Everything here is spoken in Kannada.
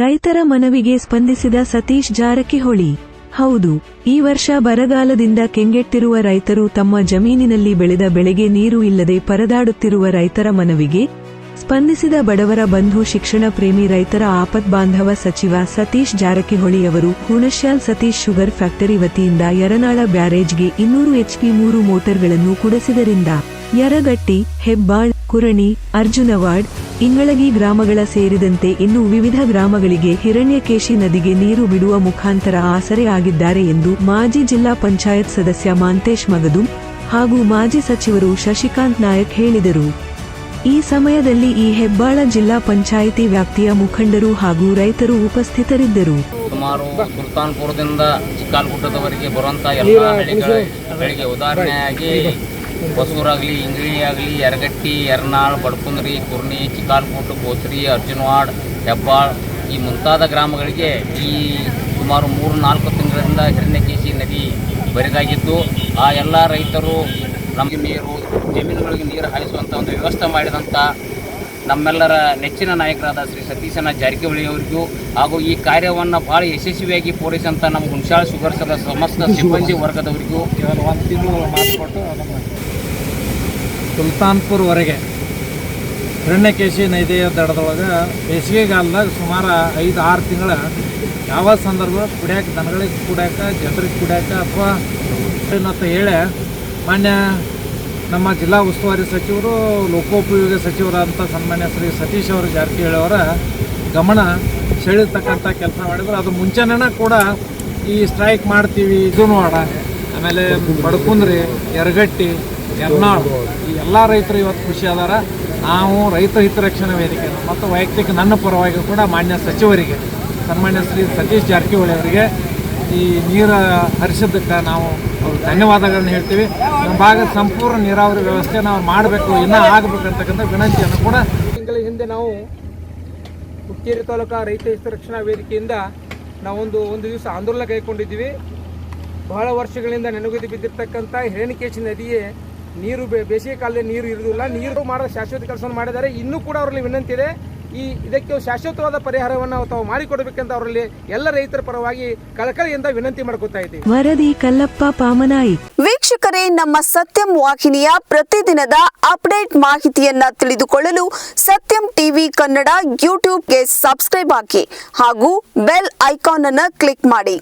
ರೈತರ ಮನವಿಗೆ ಸ್ಪಂದಿಸಿದ ಸತೀಶ್ ಜಾರಕಿಹೊಳಿ, ಹೌದು, ಈ ವರ್ಷ ಬರಗಾಲದಿಂದ ಕೆಂಗೆಟ್ಟಿರುವ ರೈತರು ತಮ್ಮ ಜಮೀನಿನಲ್ಲಿ ಬೆಳೆದ ಬೆಳೆಗೆ ನೀರು ಇಲ್ಲದೆ ಪರದಾಡುತ್ತಿರುವ ರೈತರ ಮನವಿಗೆ ಸ್ಪಂದಿಸಿದ ಬಡವರ ಬಂಧು ಶಿಕ್ಷಣ ಪ್ರೇಮಿ ರೈತರ ಆಪತ್ ಬಾಂಧವ ಸಚಿವ ಸತೀಶ್ ಜಾರಕಿಹೊಳಿ ಅವರು ಹುಣಶ್ಯಾಲ್ ಸತೀಶ್ ಶುಗರ್ ಫ್ಯಾಕ್ಟರಿ ವತಿಯಿಂದ ಯರನಾಳ ಬ್ಯಾರೇಜ್ಗೆ ಇನ್ನೂರು ಎಚ್ಪಿ ಮೂರು ಮೋಟರ್ಗಳನ್ನು ಕುಡಿಸಿದರಿಂದ ಯರಗಟ್ಟಿ, ಹೆಬ್ಬಾಳ್ ಕುರಣಿ ಅರ್ಜುನವಾಡ್ ಇಂಗಳಗಿ ಗ್ರಾಮಗಳ ಸೇರಿದಂತೆ ಇನ್ನು ವಿವಿಧ ಗ್ರಾಮಗಳಿಗೆ ಹಿರಣ್ಯಕೇಶಿ ನದಿಗೆ ನೀರು ಬಿಡುವ ಮುಖಾಂತರ ಆಸರೆ ಆಗಿದ್ದಾರೆ ಎಂದು ಮಾಜಿ ಜಿಲ್ಲಾ ಪಂಚಾಯತ್ ಸದಸ್ಯ ಮಾಂತೇಶ್ ಮಗದು ಹಾಗೂ ಮಾಜಿ ಸಚಿವರು ಶಶಿಕಾಂತ್ ನಾಯಕ್ ಹೇಳಿದರು. ಈ ಸಮಯದಲ್ಲಿ ಈ ಹೆಬ್ಬಾಳ ಜಿಲ್ಲಾ ಪಂಚಾಯಿತಿ ವ್ಯಾಪ್ತಿಯ ಮುಖಂಡರು ಹಾಗೂ ರೈತರು ಉಪಸ್ಥಿತರಿದ್ದರು. ಸುಮಾರು ಸುಲ್ತಾನ್ಪುರದಿಂದ ಬರುವಂತಹ ಎಲ್ಲ ಹಳ್ಳಿಗಳಿಗೆ ಉದಾಹರಣೆಯಾಗಿ ಹೊಸೂರಾಗಲಿ ಇಂಗ್ಳಿ ಆಗಲಿ ಯರಗಟ್ಟಿ ಎರ್ನಾಳ್ ಬಡ್ಕುಂದ್ರಿ ಕುರ್ನಿ ಚಿಕ್ಕಾಲ್ಕೋಟು ಬೋಸ್ರಿ ಅರ್ಜುನವಾಡ್ ಹೆಬ್ಬಾಳ್ ಈ ಮುಂತಾದ ಗ್ರಾಮಗಳಿಗೆ ಈ ಸುಮಾರು ಮೂರು ನಾಲ್ಕು ತಿಂಗಳಿಂದ ಹಿರಣ್ಯಕೇಶಿ ನದಿ ಬರಿದಾಗಿದ್ದು ಆ ಎಲ್ಲ ರೈತರು ನಮಗೆ ನೀರು ಜಮೀನುಗಳಿಗೆ ನೀರು ಹಾಯಿಸುವಂಥ ಒಂದು ವ್ಯವಸ್ಥೆ ಮಾಡಿದಂಥ ನಮ್ಮೆಲ್ಲರ ನೆಚ್ಚಿನ ನಾಯಕರಾದ ಶ್ರೀ ಸತೀಶನ ಜಾರಕಿಹೊಳಿ ಅವರಿಗೂ ಹಾಗೂ ಈ ಕಾರ್ಯವನ್ನು ಭಾಳ ಯಶಸ್ವಿಯಾಗಿ ಪೂರೈಸಂತ ನಮ್ಮ ಹುಣಸಾಳ ಶುಗರ್ಸದ ಸಮಸ್ತ ಸಿಬ್ಬಂದಿ ವರ್ಗದವರಿಗೂ ಒಂದು ತಿಂಗಳು ಮಾತು ಕೊಟ್ಟು ಸುಲ್ತಾನ್ಪುರ್ವರೆಗೆ. ಹಿರಣ್ಯಕೇಶಿ ನದಿಯ ದಡದೊಳಗೆ ಬೇಸಿಗೆಗಾಲದಾಗ ಸುಮಾರು ಐದು ಆರು ತಿಂಗಳ ಯಾವ ಸಂದರ್ಭ ಕುಡಿಯೋಕೆ ದನಗಳಿಗೆ ಕುಡಿಯೋಕೆ, ಜನರಿಗೆ ಕುಡಿಯೋಕೆ ಅಥವಾ ಅಂತ ಹೇಳಿ ಮಾನ್ಯ ನಮ್ಮ ಜಿಲ್ಲಾ ಉಸ್ತುವಾರಿ ಸಚಿವರು, ಲೋಕೋಪಯೋಗಿ ಸಚಿವರಾದಂಥ ಸನ್ಮಾನ್ಯ ಶ್ರೀ ಸತೀಶ್ ಅವರು ಜಾರಕಿಹೊಳಿ ಅವರ ಗಮನ ಸೆಳೀತಕ್ಕಂಥ ಕೆಲಸ ಮಾಡಿದ್ರು. ಅದು ಮುಂಚೆನೇ ಕೂಡ ಈ ಸ್ಟ್ರೈಕ್ ಮಾಡ್ತೀವಿ, ಇದು ನೋಡ. ಆಮೇಲೆ ಬಡಕುಂದ್ರಿ, ಯರಗಟ್ಟಿ ಎರ್ನಾಳ್ ಎಲ್ಲ ರೈತರು ಇವತ್ತು ಖುಷಿ ಅದಾರ. ನಾವು ರೈತ ಹಿತರಕ್ಷಣಾ ವೇದಿಕೆ ಮತ್ತು ವೈಯಕ್ತಿಕ ನನ್ನ ಪರವಾಗಿ ಕೂಡ ಮಾನ್ಯ ಸಚಿವರಿಗೆ, ಸನ್ಮಾನ್ಯ ಶ್ರೀ ಸತೀಶ್ ಜಾರಕಿಹೊಳಿ ಅವರಿಗೆ ಈ ನೀರು ಹರಿಸಿದ್ದಕ್ಕೆ ನಾವು ಧನ್ಯವಾದಗಳನ್ನು ಹೇಳ್ತೀವಿ. ನಮ್ಮ ಭಾಗದ ಸಂಪೂರ್ಣ ನೀರಾವರಿ ವ್ಯವಸ್ಥೆ ನಾವು ಮಾಡಬೇಕು, ಇನ್ನೂ ಆಗಬೇಕಂತಕ್ಕಂಥ ವಿನಂತಿಯನ್ನು ಕೂಡ ತಿಂಗಳ ಹಿಂದೆ ನಾವು ಹುಕ್ಕೇರಿ ತಾಲೂಕಾ ರೈತ ಹಿತರಕ್ಷಣಾ ವೇದಿಕೆಯಿಂದ ನಾವೊಂದು ಒಂದು ದಿವಸ ಆಂದೋಲನ ಕೈಗೊಂಡಿದ್ದೀವಿ. ಬಹಳ ವರ್ಷಗಳಿಂದ ನೆನಗುದಿ ಬಿದ್ದಿರ್ತಕ್ಕಂಥ ಹಿರಣ್ಯಕೇಶಿ ನದಿಗೆ ನೀರು ಬೇ- ಬೇಸಿಗೆ ಕಾಲದಲ್ಲಿ ನೀರು ಇರುವುದಿಲ್ಲ. ನೀರು ಮಾಡೋ ಶಾಶ್ವತ ಕೆಲಸವನ್ನು ಮಾಡಿದ್ದಾರೆ. ಇನ್ನೂ ಕೂಡ ಅವರಲ್ಲಿ ವಿನಂತಿ ಇದೆ. ಈ ಇದಕ್ಕೆ ಶಾಶ್ವತವಾದ ಪರಿಹಾರವನ್ನು ತಾವು ಮಾಡಿಕೊಡಬೇಕಂತ ಅವರಲ್ಲಿ ಎಲ್ಲ ರೈತರ ಪರವಾಗಿ ಕಳಕಳಿಯಿಂದ ವಿನಂತಿ ಮಾಡ್ಕೊತಾ ಇದ್ದೀವಿ. ವರದಿ ಕಲ್ಲಪ್ಪ ಪಾಮನಾಯಿ. ವೀಕ್ಷಕರೇ ನಮ್ಮ ಸತ್ಯಂ ವಾಹಿನಿಯ ಪ್ರತಿದಿನದ ಅಪ್ಡೇಟ್ ಮಾಹಿತಿಯನ್ನ ತಿಳಿದುಕೊಳ್ಳಲು ಸತ್ಯಂ ಟಿವಿ ಕನ್ನಡ ಯೂಟ್ಯೂಬ್ಗೆ ಸಬ್ಸ್ಕ್ರೈಬ್ ಹಾಕಿ ಹಾಗೂ ಬೆಲ್ ಐಕಾನ್ ಅನ್ನು ಕ್ಲಿಕ್ ಮಾಡಿ.